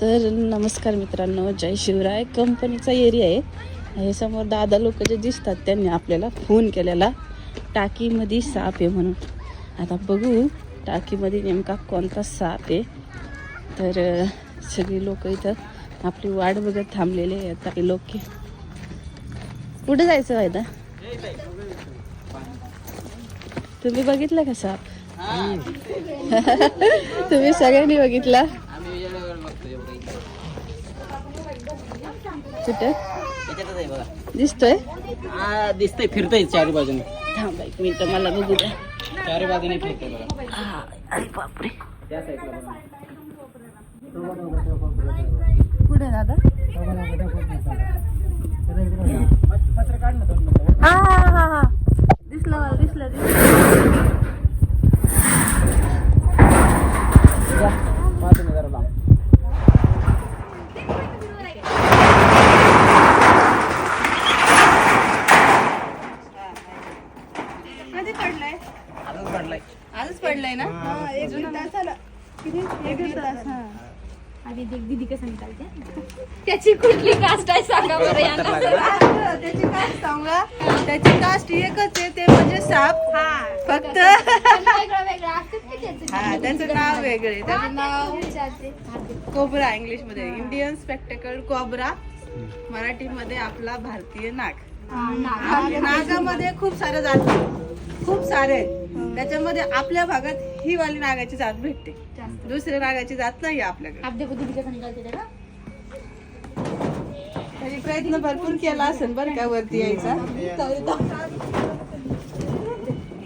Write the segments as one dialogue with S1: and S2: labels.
S1: तर नमस्कार मित्रांनो जय शिवराय. कंपनीचा एरिया आहे. हे समोर दादा लोक जे दिसतात त्यांनी आपल्याला फोन केलेला. टाकीमध्ये साप आहे म्हणून. आता बघू टाकीमध्ये नेमका कोणता साप आहे. तर सगळी लोक इथं आपली वाट बघत थांबलेले आहेत. काही लोक कुठे जायचं आहे आता? तुम्ही बघितलं का साप? तुम्ही सगळ्यांनी बघितला? कुठं? दिसतोय?
S2: दिसतंय फिरतंय चारी बाजूने.
S1: थांबा एक मिनिट मला बघू द्या.
S2: चारी बाजूने फिरतंय बघा.
S1: हा, अरे बापरे.
S2: त्या साईडला बघा.
S1: कुठे दादा?
S2: पत्र काढ ना दोन मिनिटं.
S1: हा हा हा हा दिसलं मला दिसलं दिसलं
S2: जा, पाहतो मी जरा लांब.
S1: कधी पडलाय
S2: आजच काढलाय
S1: आजच पडलाय ना एक दीड तासाला किती? एक दीड तास
S3: आधी देख दीदी कसं निकालते त्याची कुठली कास्ट आहे सांगा बरं यांना?
S1: त्याची कास्ट सांगा. त्याची कास्ट एकच आहे ते म्हणजे साप. फक्त
S3: पण वेगळं वेगळं. असतं का त्याचं?
S1: हा त्याचं नाव वेगळे त्याचं नाव
S3: विचारते.
S1: कोबरा इंग्लिशमध्ये इंडियन स्पेक्टेकल कोबरा. मराठीमध्ये आपला भारतीय नाग.
S3: हा,
S1: नागामध्ये खूप सारे जात. खूप सारे आहेत. त्याच्यामध्ये आपल्या भागात ही वाली नागाची जात भेटते. दुसऱ्या नागाची जात नाही आपल्याकडे.
S3: आप देखो दीदी कसं निकालते ते का
S1: त्याची प्रयत्न भरपूर केला असेल बरं का वरती यायचा.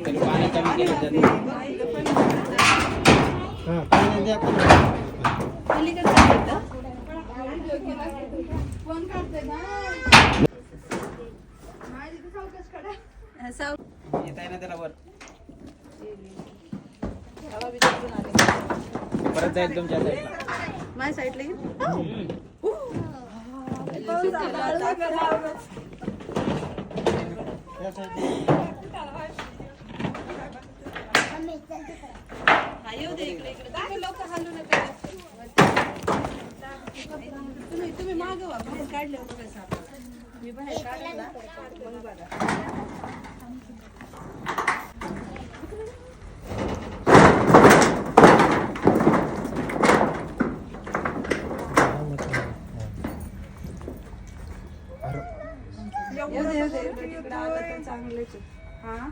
S2: तरी पाणी कमी
S1: होतं. हा,
S2: आहे ना त्याला वर. परत जाईल तुमच्या साईडला
S1: माझ्या साईडला हा, येऊ दे इकडे इकडे तुम्ही लोक हालू नका तुम्ही तुम्ही मागं व्हा बाहेर काढले बघा साप मी बाहेर काढला मग बघा येऊ दे येऊ दे इकडे तिकडे आलं तर चांगलेच आहे. हा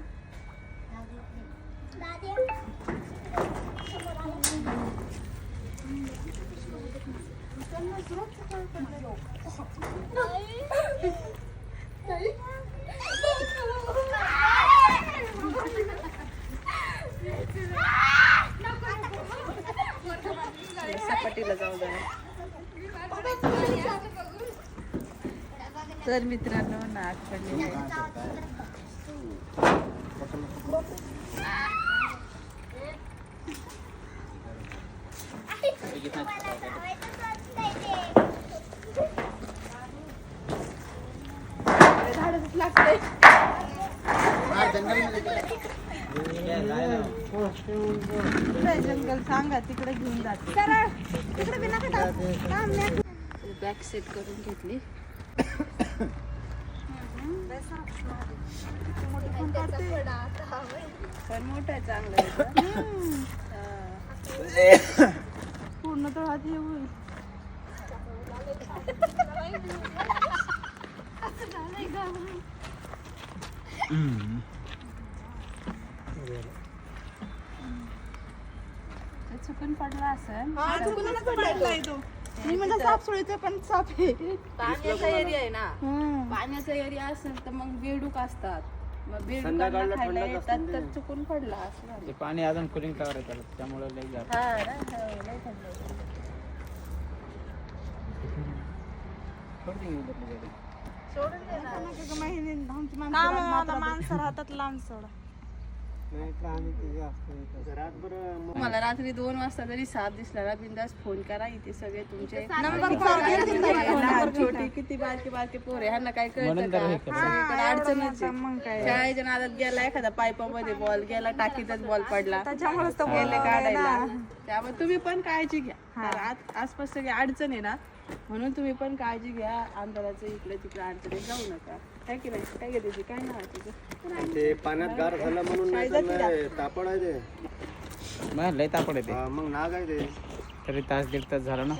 S1: सपाटीला जाऊ जरा तर मित्रांनो नाग पडलेले आहे. झाडच लागतंय कुठं आहे जंगल? सांगा तिकडे घेऊन जाते बॅक सेट करून घेतली. पण मोठं आहे चांगलं आहे इथं. हा. पूर्ण तर हात हे होईल. ते चुकून पडला असेल.
S4: मी म्हणजे साप सोडायचं पण साप आहे.
S1: पाण्याचा एरिया आहे ना. पाण्याचा एरिया असेल तर मग बेडूक असतात. मग खायला येतात तर चुकून पडला असं
S2: ते पाणी अजून कुलिंग टावर आहे त्याला त्यामुळे लई
S1: हा हो. सोडून
S4: माणसं राहतात लांब सोडा.
S1: मला रात्री दोन वाजता जरी साप दिसला ना बिंदास फोन करा इथे सगळे तुमचे छोटी किती बारके बारके पोर आहे ह्यांना काय कळतं
S2: तर
S1: का? अडचणच आहे. शाळेच्या नादात गेला एखादा पाईपामध्ये बॉल गेला टाकीतच बॉल पडला. त्याच्यामुळेच तो गेले काढायला. त्यामुळे तुम्ही पण काळजी घ्या. तर आसपास सगळी अडचण आहे ना म्हणून तुम्ही पण काळजी घ्या. अंधाराचं इकडे तिकडे अडचणी जाऊ नका. काय की नाही काय घेते तुझी? काय तुझं?
S5: ते पाण्यात गार झालं म्हणून नाही तर नाही, तापड आहे ते.
S2: मग लय तापड येते
S5: हा, मग नाग आहे ते.
S2: तरी तास दीड तास झाला ना.